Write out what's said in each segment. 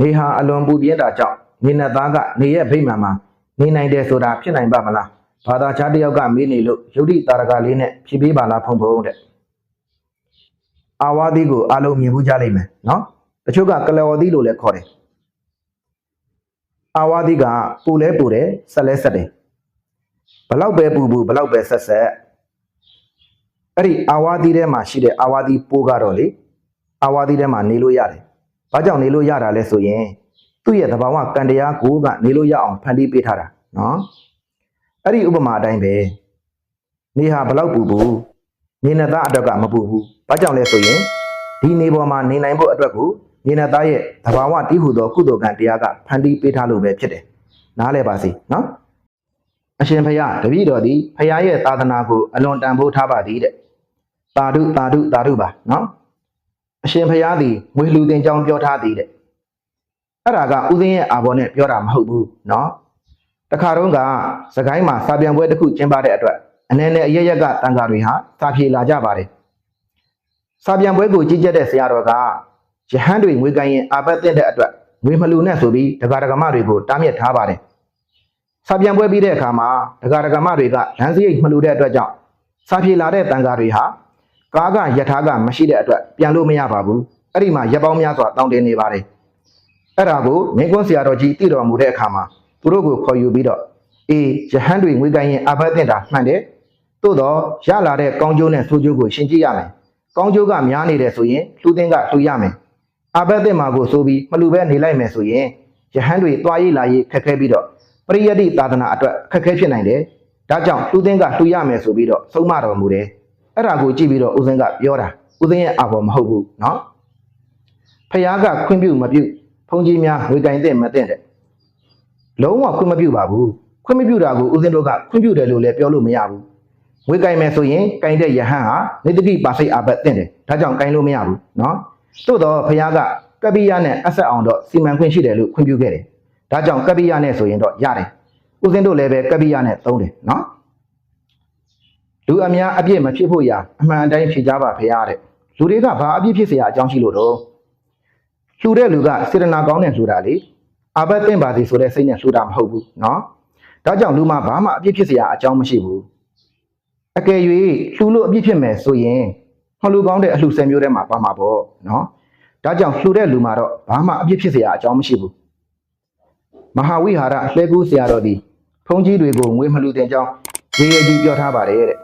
နေဟာအလွန်ပူပြင်းတာကြောင့်နေနတ်သားကနေရဲ့ဗိမာန်မှာနေနိုင်တယ်ဆိုတာဖြစ်နိုင်ပါမလားဘာသာခြားတစ်ယောက်ကမေးနေလို့ယုတ်တိတာရကလေးနဲ့ဖြေပေးပါလားဖုံဖုံတဲ့အာဝါသီကိုအလုံးမြင်မှုကြလိမ့်မယ်နော်တချို့ကကလဝသီလို့လည်းခေါ်တယ်အာဝါသီကပူလဲပူတယ်ဆက်လဲဆက်တယ်ဘလောက်ပဲပူပူဘလောက်ပဲဆက်ဆက်အဲ့ဒီအာဝါသီထဲမှာရှိတဲ့အာဝါသီပိုးကတော့လေအာဝါသီထဲမှာနေလို့ရတယ် ဘာကြောင့်နေလို့ရတာလဲဆိုရင်သူ့ရဲ့သဘာဝကံတရားကိုကနေလို့ရအောင်ဖန်တီးပေးထားတာနော်အဲ့ဒီဥပမာအတိုင်းပဲနေဟာဘလောက်ပူပူနေနသားအတွက်ကမပူဘူးဘာကြောင့်လဲဆိုရင်ဒီနေပေါ်မှာနေနိုင်ဖို့အတွက်ကိုနေနသားရဲ့သဘာဝတည်ဟူသောကုသိုလ်ကံတရားကဖန်တီးပေးထားလို့ပဲဖြစ်တယ်နားလဲပါစေနော်အရှင်ဖရာတပည့်တော်သည်ဖရာရဲ့သာသနာကိုအလွန်တန်ဖိုးထားပါသည်တဲ့သာဓုသာဓုသာဓုပါနော် အရှင်ဖရာသည်ငွေလူတင်ကြောင်းပြောထားသည်တဲ့အဲ့ဒါကဥသိင်းရဲ့အာဘော်နဲ့ပြောတာမဟုတ်ဘူးနော်တခါတုန်းကစကိုင်းမှာစာပြန်ပွဲတစ်ခုကျင်းပတဲ့အတွက်အနေနဲ့အရရက်ကတန်ဃာတွေဟာစာပြေလာကြပါတယ်စာပြန်ပွဲကိုကြီးကြပ်တဲ့ဆရာတော်ကယဟန်တွေငွေကိုင်းရင်အာပတ်တဲ့တဲ့အတွက်ငွေမလူနဲ့ဆိုပြီးဒကာဒကမတွေကိုတားမြစ်ထားပါတယ်စာပြန်ပွဲပြီးတဲ့အခါမှာဒကာဒကမတွေကလမ်းစရိတ်မလူတဲ့အတွက်ကြောင့်စာပြေလာတဲ့တန်ဃာတွေဟာ ကားကယထာကမရှိတဲ့အတွက်ပြန်လို့မရပါဘူးအဲ့ဒီမှာရက်ပေါင်းများစွာတောင်းတင်နေပါတယ်အဲ့ဒါကိုမင်းကွန်းဆရာတော်ကြီးတည်တော်မူတဲ့အခါမှာသူတို့ကိုခေါ်ယူပြီးတော့အေးယဟန်တွေငွေကိုင်းရင်အာပတ်တဲ့တာမှန်တယ်သို့တော့ရလာတဲ့ကောင်းကျိုးနဲ့ဆိုးကျိုးကိုရှင်းကြည့်ရမယ်ကောင်းကျိုးကများနေတယ်ဆိုရင်လှူသင်းကလှူရမယ်အာပတ်တဲ့မှာကိုဆိုပြီးမလှူပဲနေလိုက်မယ်ဆိုရင်ယဟန်တွေတွားရေးလာရေးခက်ခဲပြီးတော့ပရိယတ္တိသာသနာအတွက်ခက်ခဲဖြစ်နိုင်တယ်ဒါကြောင့်လှူသင်းကလှူရမယ်ဆိုပြီးတော့ဆုံးမတော်မူတယ် အဲ့ဒါကိုကြည့်ပြီးတော့ဦးစင်းကပြောတာဦးစင်းရဲ့အာဘော်မဟုတ်ဘူးเนาะဖះကခွင့်ပြုမပြုဘုန်းကြီးများငွေကင်တဲ့မတဲ့တဲ့လုံးဝခွင့်မပြုပါဘူးခွင့်မပြုတာကိုဦးစင်းတို့ကခွင့်ပြုတယ်လို့လည်းပြောလို့မရဘူးငွေကင်မယ်ဆိုရင်ကင်တဲ့ယဟန်ဟာနေတတိပါစိတ်အာဘတ်တဲ့တယ်ဒါကြောင့်ကင်လို့မရဘူးเนาะသို့တော့ဖះကကပ္ပိယနဲ့အဆက်အောင်တော့စီမံခွင့်ရှိတယ်လို့ခွင့်ပြုခဲ့တယ်ဒါကြောင့်ကပ္ပိယနဲ့ဆိုရင်တော့ရတယ်ဦးစင်းတို့လည်းပဲကပ္ပိယနဲ့သုံးတယ်เนาะ လူအများအပြစ်မဖြစ်ဖို့ရာအမှန်တိုင်းဖြေကြပါဖေရတဲ့လူတွေကဘာအပြစ်ဖြစ်เสียအကြောင်းရှိလို့တော့လှူတဲ့လူကစေတနာကောင်းတဲ့လှူတာလေအဘတ်တင်ပါစီဆိုတဲ့စိတ်နဲ့လှူတာမဟုတ်ဘူးเนาะဒါကြောင့်လူမှဘာမှအပြစ်ဖြစ်เสียအကြောင်းမရှိဘူးအကယ်၍လှူလို့အပြစ်ဖြစ်မယ်ဆိုရင်မလှူကောင်းတဲ့အလှူဆယ်မျိုးထဲမှာပါမှာပေါ့เนาะဒါကြောင့်လှူတဲ့လူမှတော့ဘာမှအပြစ်ဖြစ်เสียအကြောင်းမရှိဘူးမဟာဝိဟာရအလှဲကူးဆရာတော်ဒီဘုန်းကြီးတွေကိုငွေမလှူတင်ကြောင်းရေရကြီးပြောထားပါတယ်တဲ့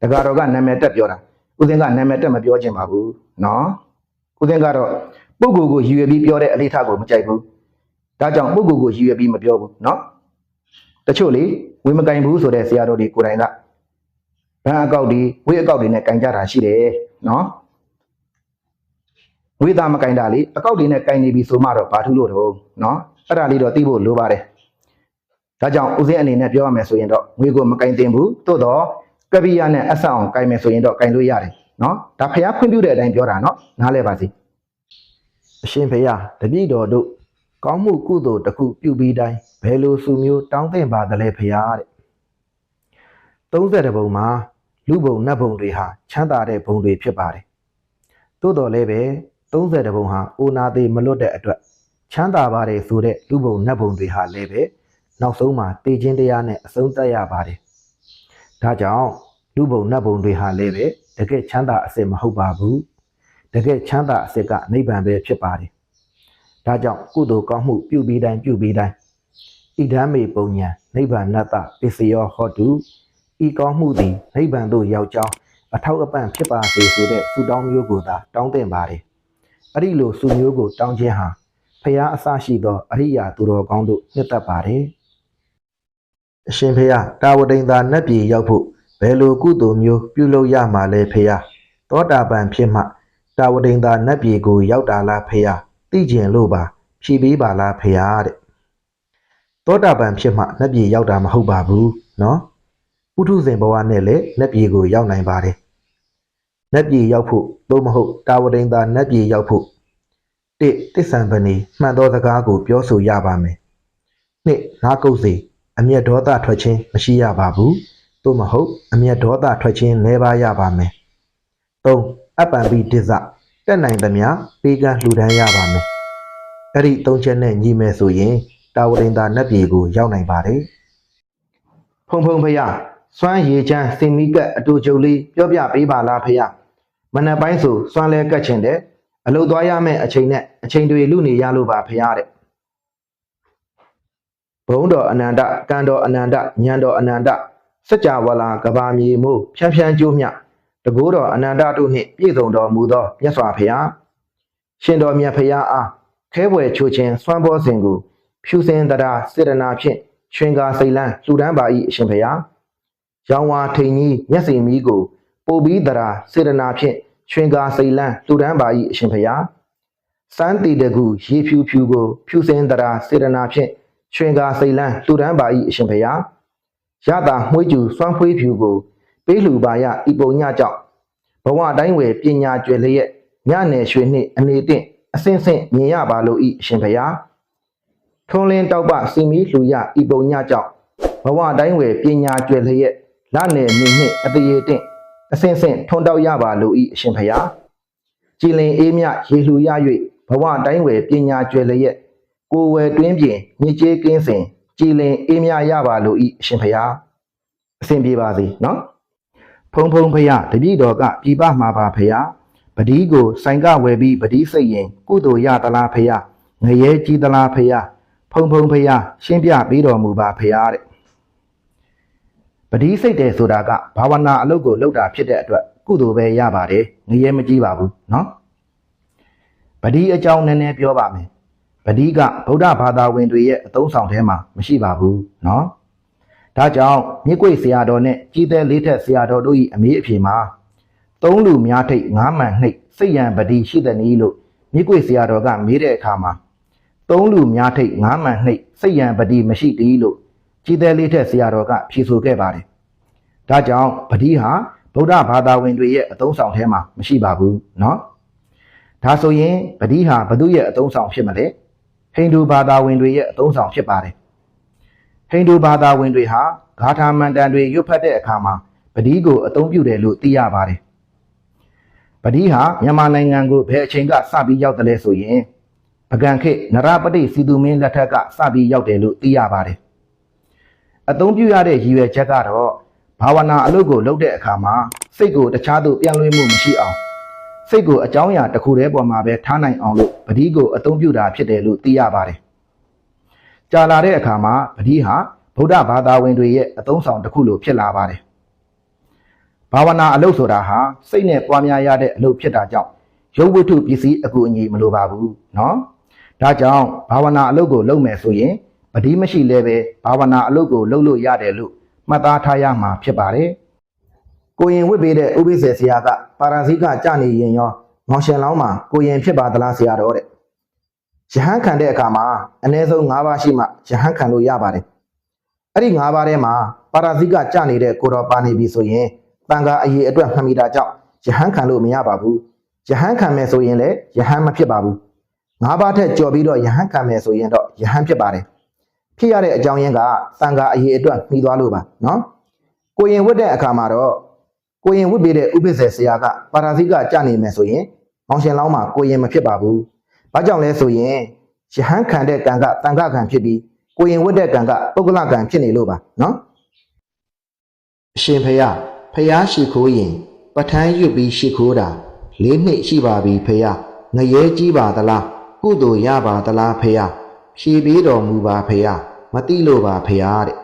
တကားတော်ကနာမည်တက်ပြောတာဦးစင်းကနာမည်တက်မပြောချင်ပါဘူးနော်ဦးစင်းကတော့ပုဂ္ဂိုလ်ကိုရည်ရွယ်ပြီးပြောတဲ့အလေးထားကိုမကြိုက်ဘူးဒါကြောင့်ပုဂ္ဂိုလ်ကိုရည်ရွယ်ပြီးမပြောဘူးနော်တချို့လေဝေမကင်ဘူးဆိုတဲ့ဆရာတော်တွေကိုယ်တိုင်ကဘန်းအကောက်ဒီဝေးအကောက်တွေနဲ့ကင်ကြတာရှိတယ်နော်ဝေးသားမကင်တာလေအကောက်တွေနဲ့ကင်နေပြီဆိုမှတော့ဘာထူးလို့တော့နော်အဲ့ဒါလေးတော့သိဖို့လိုပါတယ်ဒါကြောင့်ဦးစင်းအနေနဲ့ပြောရမယ်ဆိုရင်တော့ငွေကိုမကင်တင်ဘူးသို့တော့ ကပ္ပိယနဲ့အဆောင်ကင်မယ်ဆိုရင်တော့ကင်လို့ရတယ်နော်ဒါဖះခွင့်ပြုတဲ့အတိုင်းပြောတာနော်နားလဲပါစီအရှင်ဖះတပည့်တော်တို့ကောင်းမှုကုသိုလ်တစ်ခုပြုပြီးတိုင်းဘယ်လိုစုမျိုးတောင်းသင့်ပါသလဲဖះတဲ့30ဘုံမှာလူဘုံနတ်ဘုံတွေဟာချမ်းသာတဲ့ဘုံတွေဖြစ်ပါတယ်သို့တော်လည်းပဲ30ဘုံဟာအိုနာသေးမလွတ်တဲ့အတွက်ချမ်းသာပါတယ်ဆိုတဲ့လူဘုံနတ်ဘုံတွေဟာလည်းပဲနောက်ဆုံးမှာတည်ခြင်းတရားနဲ့အဆုံးသတ်ရပါတယ်ဒါကြောင့် လူဘုံနတ်ဘုံတွေဟာလည်းပဲတကယ်ချမ်းသာအစစ်မဟုတ်ပါဘူးတကယ်ချမ်းသာအစစ်ကနိဗ္ဗာန်ပဲဖြစ်ပါတယ်ဒါကြောင့်ကုသိုလ်ကောင်းမှုပြုပြီးတိုင်းပြုပြီးတိုင်းဣဒံမေပုံညာနိဗ္ဗာန်တပစ္စယောဟောတုဤကောင်းမှုသည်နိဗ္ဗာန်သို့ရောက်ကြောင်းအထောက်အပံ့ဖြစ်ပါစေဆိုတဲ့ဆုတောင်းမျိုးကိုသာတောင်းတင်ပါတယ်အဲ့ဒီလိုဆုမျိုးကိုတောင်းခြင်းဟာဖရာအစရှိသောအရိယာသူတော်ကောင်းတို့နှစ်သက်ပါတယ်အရှင်ဖေယတာဝတိန်သာနတ်ပြည်ရောက်ဖို့ ဘယ်လိုကုသိုလ်မျိုးပြုလုပ်ရမှာလဲဖေယသောတာပန်ဖြစ်မှတာဝတိန်သာနတ်ပြည်ကိုရောက်တာလားဖေယသိကျင်လို့ပါဖြည်ပေးပါလားဖေယတဲ့သောတာပန်ဖြစ်မှနတ်ပြည်ရောက်တာမဟုတ်ပါဘူးနော်ပုထုဇဉ်ဘဝနဲ့လည်းနတ်ပြည်ကိုရောက်နိုင်ပါတယ်နတ်ပြည်ရောက်ဖို့သို့မဟုတ်တာဝတိန်သာနတ်ပြည်ရောက်ဖို့တစ်တစ္ဆံပဏီမှန်သောစကားကိုပြောဆိုရပါမယ်နှစ်နားကုတ်စီအမျက်ဒေါသထွက်ခြင်းမရှိရပါဘူး။ သို့မဟုတ်အမျက်ဒေါသထွက်ခြင်းနည်းပါးရပါမယ်။၃အပ္ပံပိတစ္ဆတက်နိုင်သမျှပေးကမ်းလှူဒန်းရပါမယ်အဲ့ဒီသုံးချက်နဲ့ညီမယ်ဆိုရင်တာဝရင်သာနတ်ပြည်ကိုရောက်နိုင်ပါတယ်ဖုံဖုံဖရစွမ်းရေချမ်းစင်မီကက်အတူကြုံလေးပြောပြပေးပါလားဖရမနက်ပိုင်းဆိုစွမ်းလဲကတ်ချင်တယ်အလုပ်သွားရမယ့်အချိန်နဲ့အချိန်တွေလူနေရလို့ပါဖရတဲ့ဘုံတော်အနန္တကံတော်အနန္တညံတော်အနန္တ စัจ java လာကဘာမြေမို့ဖြန်းဖြန်းကျိုးမြတကိုးတော်အနန္တတို့နှင့်ပြည့်စုံတော်မူသောမြတ်စွာဘုရားရှင်တော်မြတ်ဖရာအားခဲဘွယ်ချိုခြင်းစွမ်းဘောစဉ်ကို ဖြူစင်တရားစေတနာဖြင့်ချွင်ကာစိတ်လန်းလှူဒန်းပါ၏အရှင်ဘုရားရောင်ဝါထိန်ကြီးမျက်စိမီးကိုပို့ပြီးတရားစေတနာဖြင့်ချွင်ကာစိတ်လန်းလှူဒန်းပါ၏အရှင်ဘုရားစမ်းတီတကူရေဖြူဖြူကို ဖြူစင်တရားစေတနာဖြင့်ရွှင်ကာစိတ်လန်းလှူဒန်းပါ၏အရှင်ဘုရား ရတာမှွေးကျူစွမ်းဖွေးဖြူကို ပေးလှူပါရဤပုံညကြောင့်ဘဝတိုင်းဝယ်ပညာကျွယ်လျက်ညနယ်ရွှေနှင့်အနေတင့်အစင်စင်မြင်ရပါလို့ဤအရှင်ဘုရားထုံးလင်းတောက်ပစီမီလှူရဤပုံညကြောင့်ဘဝတိုင်းဝယ်ပညာကျွယ်လျက်လနယ်မြင်နှင့်အတရေတင့်အစင်စင်ထွန်းတောက်ရပါလို့ဤအရှင်ဘုရားကြည်လင်အေးမြရေလှူရ၍ဘဝတိုင်းဝယ်ပညာကျွယ်လျက်ကိုယ်ဝယ်တွင်းပြင်ညစ်ကြေးကင်းစင် ကြည်လင်အေးမြရပါလို့ဤအရှင်ဖျားအစဉ်ပြေပါစေနော်ဖုံဖုံဖျားတပည့်တော်ကပြပမှာပါဖျားပတိကိုဆိုင်ကဝယ်ပြီးပတိစိတ်ရင်ကုသိုလ်ရသလားဖျားငရဲကြီးသလားဖျားဖုံဖုံဖျားရှင်းပြပေးတော်မူပါဖျားတဲ့ပတိစိတ်တယ်ဆိုတာကဘာဝနာအလုပ်ကိုလုပ်တာဖြစ်တဲ့အတွက်ကုသိုလ်ပဲရပါတယ်ငရဲမကြီးပါဘူးနော်ပတိအကြောင်းနည်းနည်းပြောပါမယ် ပတိကဗုဒ္ဓဘာသာဝင်တွေရဲ့အသုံးဆောင်ထဲမှာမရှိပါဘူးเนาะဒါကြောင့်မြစ်ကွေဆရာတော်နဲ့ကြီးသေးလေးထက်ဆရာတော်တို့၏အမေးအဖြေမှာသုံးလူများထိတ်ငါးမှန်နှိပ်စိတ်ရန်ပတိရှိတဲ့နည်းလို့မြစ်ကွေဆရာတော်ကမေးတဲ့အခါမှာသုံးလူများထိတ်ငါးမှန်နှိပ်စိတ်ရန်ပတိမရှိတည်းလို့ကြီးသေးလေးထက်ဆရာတော်ကဖြေဆိုခဲ့ပါတယ်ဒါကြောင့်ပတိဟာဗုဒ္ဓဘာသာဝင်တွေရဲ့အသုံးဆောင်ထဲမှာမရှိပါဘူးเนาะဒါဆိုရင်ပတိဟာဘု து ရဲ့အသုံးဆောင်ဖြစ်မလဲ ဟိန္ဒူဘာသာဝင်တွေရဲ့အသုံးဆောင်ဖြစ်ပါတယ်ဟိန္ဒူဘာသာဝင်တွေဟာဂါထာမန္တန်တွေရွတ်ဖတ်တဲ့အခါမှာပတိကိုအသုံးပြုတယ်လို့သိရပါတယ်ပတိဟာမြန်မာနိုင်ငံကိုဘယ်အချိန်ကစပြီးရောက်တယ်လဲဆိုရင်ပကံခေတ်နရပတိစီသူမင်းလက်ထက်ကစပြီးရောက်တယ်လို့သိရပါတယ်အသုံးပြုရတဲ့ရည်ရွယ်ချက်ကတော့ဘာဝနာအလုပ်ကိုလုပ်တဲ့အခါမှာစိတ်ကိုတခြားသို့ပြန်လွှဲမှုမရှိအောင် စိတ်ကိုအကြောင်းအရာတစ်ခုတည်းပေါ်မှာပဲထားနိုင်အောင်လို့ပတိကိုအသုံးပြုတာဖြစ်တယ်လို့သိရပါတယ်။ကြာလာတဲ့အခါမှာပတိဟာဗုဒ္ဓဘာသာဝင်တွေရဲ့အသုံးဆောင်တစ်ခုလိုဖြစ်လာပါတယ်။ဘာဝနာအလုပ်ဆိုတာဟာစိတ်နဲ့ပွားများရတဲ့အလုပ်ဖြစ်တာကြောင့်ရုပ်ဝတ္ထုပစ္စည်းအကူအညီမလိုပါဘူးနော်။ဒါကြောင့်ဘာဝနာအလုပ်ကိုလုပ်မယ်ဆိုရင်ပတိမရှိလဲပဲဘာဝနာအလုပ်ကိုလုပ်လို့ရတယ်လို့မှတ်သားထားရမှာဖြစ်ပါတယ်။ ကိုရင်ဝစ်ပေးတဲ့ဥပိ္ပစေဆရာကပါရာဇိကကြနေရင်ရောမောင်ရှင်လောင်းမှာကိုရင်ဖြစ်ပါသလားဆရာတော်တဲ့ယဟန်ခံတဲ့အခါမှာအ ਨੇ ဆုံး၅ပါးရှိမှယဟန်ခံလို့ရပါတယ်အဲ့ဒီ၅ပါးထဲမှာပါရာဇိကကြနေတဲ့ကိုတော်ပါနေပြီဆိုရင်တန်ခါအရေးအတွက်မှတ်မိတာကြောင့်ယဟန်ခံလို့မရပါဘူးယဟန်ခံမယ်ဆိုရင်လည်းယဟန်မဖြစ်ပါဘူး၅ပါးထက်ကျော်ပြီးတော့ယဟန်ခံမယ်ဆိုရင်တော့ယဟန်ဖြစ်ပါတယ်ဖြစ်ရတဲ့အကြောင်းရင်းကတန်ခါအရေးအတွက်မှီသွားလို့ပါနော်ကိုရင်ဝတ်တဲ့အခါမှာတော့ ကိုရင်ဝစ်ပေးတဲ့ဥပ္ပစ္စေဆရာကပါရာဇိကကြနေမယ်ဆိုရင်မောင်ရှင်လောင်းမှာကိုရင်မဖြစ်ပါဘူး။ဘာကြောင့်လဲဆိုရင်ယဟန်ခံတဲ့ကံကတန်ခကံဖြစ်ပြီးကိုရင်ဝစ်တဲ့ကံကပုဂ္ဂလကံဖြစ်နေလို့ပါနော်။အရှင်ဖယားဖယားရှိခိုးရင်ပဋ္ဌာန်းရွတ်ပြီးရှိခိုးတာ၄နှစ်ရှိပါပြီဖယားငရဲကြီးပါသလားကုသိုလ်ရပါသလားဖယားဖြေပေးတော်မူပါဖယားမတိလို့ပါဖယားတဲ့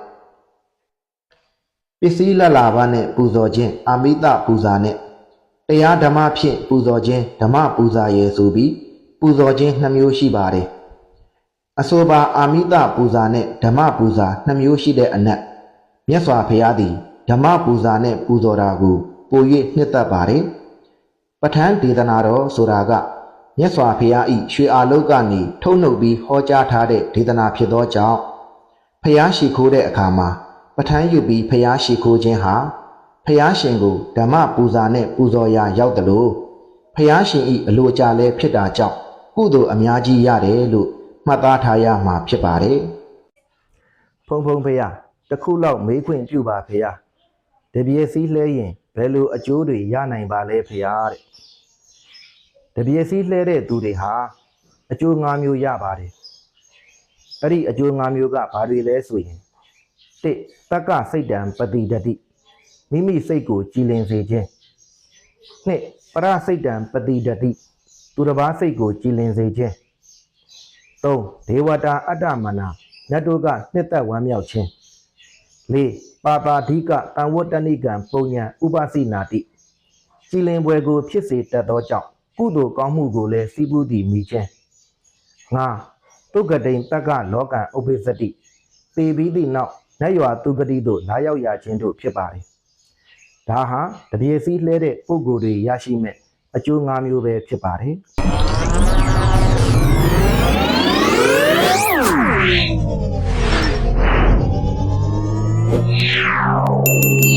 ပစ္စည်းလက်လာပါနဲ့ပူဇော်ခြင်းအာမိတပူဇာနဲ့တရားဓမ္မဖြင့်ပူဇော်ခြင်းဓမ္မပူဇာရဲ့ဆိုပြီးပူဇော်ခြင်းနှစ်မျိုးရှိပါတယ်အဆိုပါအာမိတပူဇာနဲ့ဓမ္မပူဇာနှစ်မျိုးရှိတဲ့အနက်မြတ်စွာဘုရားသည်ဓမ္မပူဇာနဲ့ပူဇော်တာကိုပို၍နှစ်သက်ပါတယ်ပဋ္ဌာန်းဒေသနာတော်ဆိုတာကမြတ်စွာဘုရားဤရွှေအာလုတ်ကနေထုတ်နှုတ်ပြီးဟောကြားထားတဲ့ဒေသနာဖြစ်သောကြောင့်ဘုရားရှိခိုးတဲ့အခါမှာ ပဋ္ဌာန်းယူပြီးဖျားရှိခိုးခြင်းဟာဖျားရှင်ကိုဓမ္မပူဇာနဲ့ပူဇော်ရာရောက်တယ်လို့ဖျားရှင်ဤအလိုကြလဲဖြစ်တာကြောင့်ကုသိုလ်အများကြီးရတယ်လို့မှတ်သားထားရမှာဖြစ်ပါတယ်။ဖုံဖုံဖျားတစ်ခုလောက်မေးခွင့်ပြုပါဖျားတပြည့်စည်းလဲရင်ဘယ်လိုအကျိုးတွေရနိုင်ပါလဲဖျားတဲ့တပြည့်စည်းလှဲတဲ့သူတွေဟာအကျိုး၅မျိုးရပါတယ်အဲ့ဒီအကျိုး၅မျိုးကဘာတွေလဲဆိုရင် တစ်တက္ကစိတ်တံပတိတတိမိမိစိတ်ကိုကြည်လင်စေခြင်းနှစ်ပရစိတ်တံပတိတတိသူတစ်ပါးစိတ်ကိုကြည်လင်စေခြင်းသုံးဒေဝတာအတ္တမနာမြတ်တို့ကနှစ်သက်ဝမ်းမြောက်ခြင်းလေးပါတာဓိကတံဝတ္တနိကံပုံညာဥပစိနာတိကြည်လင်ပွဲကို ဖြစ်စေတတ်သောကြောင့်ကုသိုလ်ကောင်းမှုကိုလည်းစီးပူးတည်မိခြင်းငါတုတ်ကတိန်တက္ကလောကံဥပ္ပစ္စတိပေပြီးသည့်နောက် နတ်ရွာသူကတိတို့လာရောက်ရခြင်းတို့ဖြစ်ပါတယ်ဒါဟာတပြေစီလှဲတဲ့ပုံကိုယ်တွေရရှိမဲ့အကျိုး၅မျိုးပဲဖြစ်ပါတယ် Yeah.